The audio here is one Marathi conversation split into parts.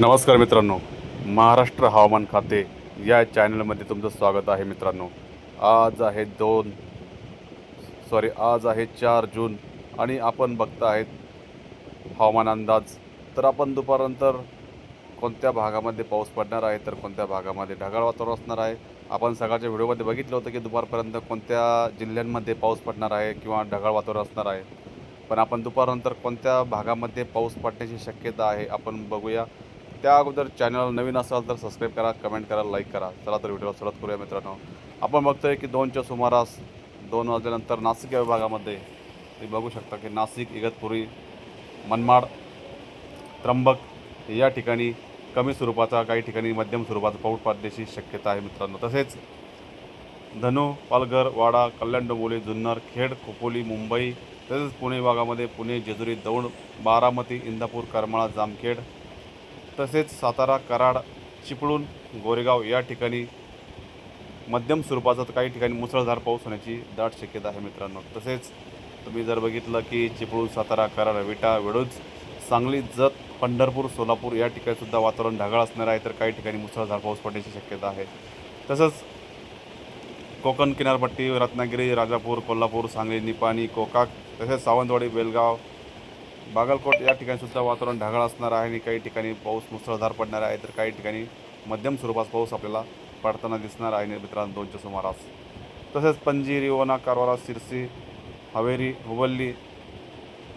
नमस्कार मित्रांनो महाराष्ट्र हवामान खाते या चॅनलमध्ये तुमचं स्वागत आहे मित्रांनो. आज आहे दोन सॉरी आज आहे चार जून आणि आपण बघता आहेत हवामान अंदाज. तर आपण दुपारनंतर कोणत्या भागामध्ये पाऊस पडणार आहे तर कोणत्या भागामध्ये ढगाळ वातावरण असणार आहे? आपण सकाळच्या व्हिडिओमध्ये बघितलं होतं की दुपारपर्यंत कोणत्या जिल्ह्यांमध्ये पाऊस पडणार आहे किंवा ढगाळ वातावरण असणार आहे. पण आपण दुपारनंतर कोणत्या भागामध्ये पाऊस पडण्याची शक्यता आहे आपण बघूया. त्या अगोदर चॅनल नवीन असाल तर सबस्क्राईब करा कमेंट करा लाईक करा. चला तर व्हिडिओ सुरुवात करूया मित्रांनो. आपण बघतोय की दोनच्या सुमारास दोन वाजल्यानंतर नाशिक या विभागामध्ये तुम्ही बघू शकता की नाशिक इगतपुरी मनमाड त्र्यंबक या ठिकाणी कमी स्वरूपाचा काही ठिकाणी मध्यम स्वरूपाचा पाऊस पडण्याची शक्यता आहे मित्रांनो. तसेच धनु पालघर वाडा कल्याण डोंबोली जुन्नर खेड खोपोली मुंबई तसेच पुणे विभागामध्ये पुणे जेजुरी दौंड बारामती इंदापूर करमाळा जामखेड तसेच सातारा कराड चिपळूण गोरेगाव या ठिकाणी मध्यम स्वरूपाचा तर काही ठिकाणी मुसळधार पाऊस होण्याची दाट शक्यता आहे मित्रांनो. तसेच तुम्ही जर बघितलं की चिपळूण सातारा कराड विटा वेडूज सांगली जत पंढरपूर सोलापूर या ठिकाणीसुद्धा वातावरण ढगाळ असणार आहे तर काही ठिकाणी मुसळधार पाऊस पडण्याची शक्यता आहे. तसंच कोकण किनारपट्टी रत्नागिरी राजापूर कोल्हापूर सांगली निपाणी कोकाक तसेच सावंतवाडी बेलगाव बागलकोट या ठिकाणी सुद्धा वातावरण ढगाळ असणार आहे आणि काही ठिकाणी पाऊस मुसळधार पडणार आहे तर काही ठिकाणी मध्यम स्वरूपाचा पाऊस आपल्याला पडताना दिसणार आहे. मित्रांनो दोनच्या सुमारास. तसेच पणजी रिवना कारवारा सिरसी हवेरी हुबल्ली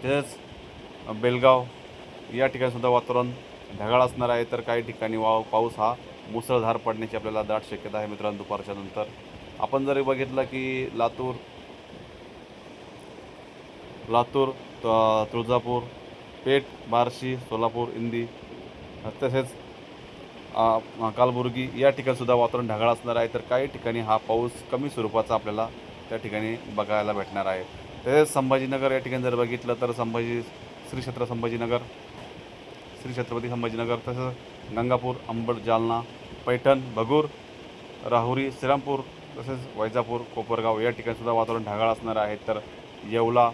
तसेच बेलगाव या ठिकाणीसुद्धा वातावरण ढगाळ असणार आहे तर काही ठिकाणी वा पाऊस हा मुसळधार पडण्याची आपल्याला दाट शक्यता आहे. मित्रांनो दुपारच्या नंतर आपण जरी बघितलं की लातूर लातूर तुळजापूर पेठ बार्शी सोलापूर इंदी तसेच कालबुर्गी या ठिकाणीसुद्धा वातावरण ढगाळ असणार आहे. तर काही ठिकाणी हा पाऊस कमी स्वरूपाचा आपल्याला त्या ठिकाणी बघायला भेटणार आहे. तसेच संभाजीनगर या ठिकाणी जर बघितलं तर संभाजी श्री क्षेत्र संभाजीनगर श्री छत्रपती संभाजीनगर तसंच गंगापूर अंबड जालना पैठण भगूर राहुरी श्रीरामपूर तसेच वैजापूर कोपरगाव या ठिकाणीसुद्धा वातावरण ढगाळ असणार आहे. तर येवला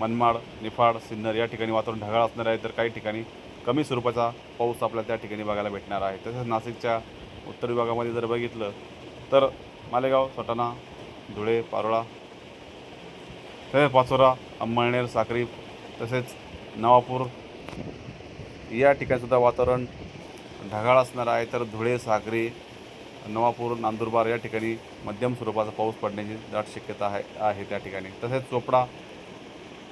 मनमाड निफाड सिन्नर या ठिकाणी वातावरण ढगाळ असणार आहे. तर काही ठिकाणी कमी स्वरूपाचा पाऊस आपल्याला त्या ठिकाणी बघायला भेटणार आहे. तसेच नाशिकच्या उत्तर विभागामध्ये जर बघितलं तर मालेगाव सटाणा धुळे पारोळा तसेच पाचोरा अंमळनेर साक्री तसेच नवापूर या ठिकाणीसुद्धा वातावरण ढगाळ असणार आहे. तर धुळे सागरी नवापूर नांदुरबार या ठिकाणी मध्यम स्वरूपाचा पाऊस पडण्याची दाट शक्यता आहे आहे त्या ठिकाणी. तसेच चोपडा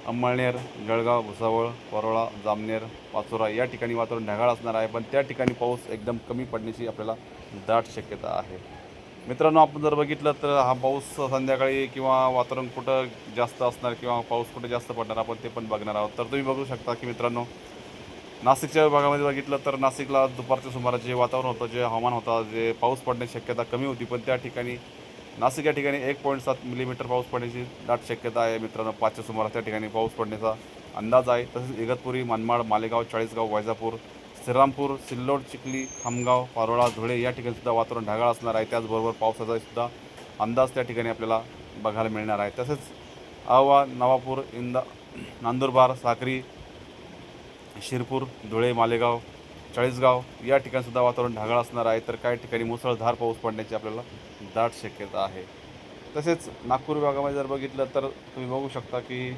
अंमळनेर जळगाव भुसावळ परोळा जामनेर पाचोरा या ठिकाणी वातावरण ढगाळ असणार आहे पण त्या ठिकाणी पाऊस एकदम कमी पडण्याची आपल्याला दाट शक्यता आहे. मित्रांनो आपण जर बघितलं तर हा पाऊस संध्याकाळी किंवा वातावरण कुठं जास्त असणार किंवा पाऊस कुठं जास्त पडणार आपण ते पण बघणार आहोत. तर तुम्ही बघू शकता की मित्रांनो नाशिकच्या विभागामध्ये बघितलं तर नाशिकला दुपारच्या सुमारास जे वातावरण होतं जे हवामान होतं जे पाऊस पडण्याची शक्यता कमी होती पण त्या ठिकाणी नाशिक या ठिकाणी एक पॉईंट सात मिलीमीटर पाऊस पडण्याची दाट शक्यता आहे. मित्रांनो पाचच्या सुमारास त्या ठिकाणी पाऊस पडण्याचा अंदाज आहे. तसेच इगतपुरी मनमाड मालेगाव चाळीसगाव वैजापूर श्रीरामपूर सिल्लोड चिखली खामगाव पारोळा धुळे या ठिकाणी सुद्धा वातावरण ढगाळ असणार आहे. त्याचबरोबर पावसाचा सुद्धा अंदाज त्या ठिकाणी आपल्याला बघायला मिळणार आहे. तसेच अहवा नवापूर इंदा नांदुरबार साक्री शिरपूर धुळे मालेगाव चाळीसगाव या ठिकाणीसुद्धा वातावरण ढगाळ असणार आहे तर काही ठिकाणी मुसळधार पाऊस पडण्याची आपल्याला दाट शक्यता आहे. तसेच नागपूर विभागामध्ये जर बघितलं तर तुम्ही बघू शकता की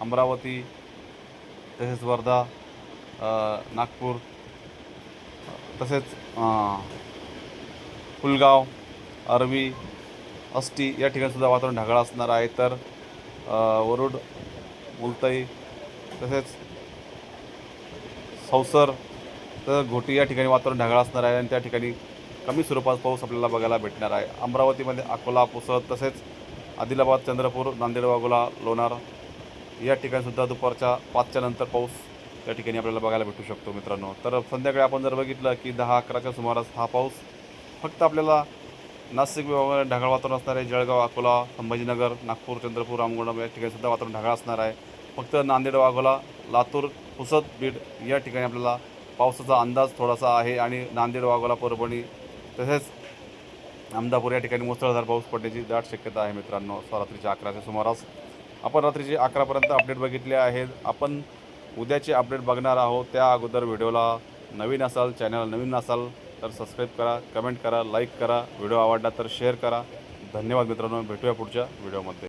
अमरावती तसेच वर्धा नागपूर तसेच फुलगाव पुलगाव अरवी अष्टी या ठिकाणीसुद्धा वातावरण ढगाळ असणार आहे. तर वरुड मुलताई तसेच सौसर तर घोटी या ठिकाणी वातावरण ढगाळ असणार आहे आणि त्या ठिकाणी कमी स्वरूपात पाऊस आपल्याला बघायला भेटणार आहे. अमरावतीमध्ये अकोला पुसद तसेच आदिलाबाद चंद्रपूर नांदेड वाघोला लोणार या ठिकाणीसुद्धा दुपारच्या पाचच्या नंतर पाऊस त्या ठिकाणी आपल्याला बघायला भेटू शकतो मित्रांनो. तर संध्याकाळी आपण जर बघितलं की दहा अकराच्या सुमारास हा पाऊस फक्त आपल्याला नाशिक विभागामध्ये ढगाळ वातावरण असणार आहे. जळगाव अकोला संभाजीनगर नागपूर चंद्रपूर रामगुंडम या ठिकाणीसुद्धा वातावरण ढगाळ असणार आहे. फक्त नांदेड वाघोला लातूर पुसद बीड या ठिकाणी आपल्याला पावसाचा अंदाज थोडासा आहे आणि नांदेड वाघोला परभणी तसेच अहमदापूर या ठिकाणी मुसळधार पाऊस पडण्याची दाट शक्यता आहे मित्रांनो. रात्रीच्या अकराच्या सुमारास. आपण रात्रीचे अकरापर्यंत अपडेट बघितले आहेत. आपण उद्याचे अपडेट बघणार आहोत. त्या अगोदर व्हिडिओला नवीन असाल चॅनल नवीन असाल तर सबस्क्राईब करा कमेंट करा लाईक करा. व्हिडिओ आवडला तर शेअर करा. धन्यवाद मित्रांनो. भेटूया पुढच्या व्हिडिओमध्ये.